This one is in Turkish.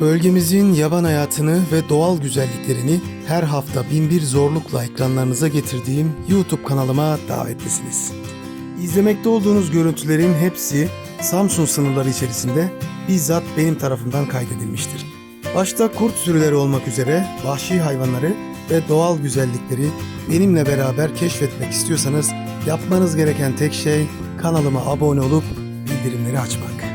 Bölgemizin yaban hayatını ve doğal güzelliklerini her hafta binbir zorlukla ekranlarınıza getirdiğim YouTube kanalıma davetlisiniz. İzlemekte olduğunuz görüntülerin hepsi Samsun sınırları içerisinde bizzat benim tarafından kaydedilmiştir. Başta kurt sürüleri olmak üzere vahşi hayvanları ve doğal güzellikleri benimle beraber keşfetmek istiyorsanız yapmanız gereken tek şey kanalıma abone olup bildirimleri açmak.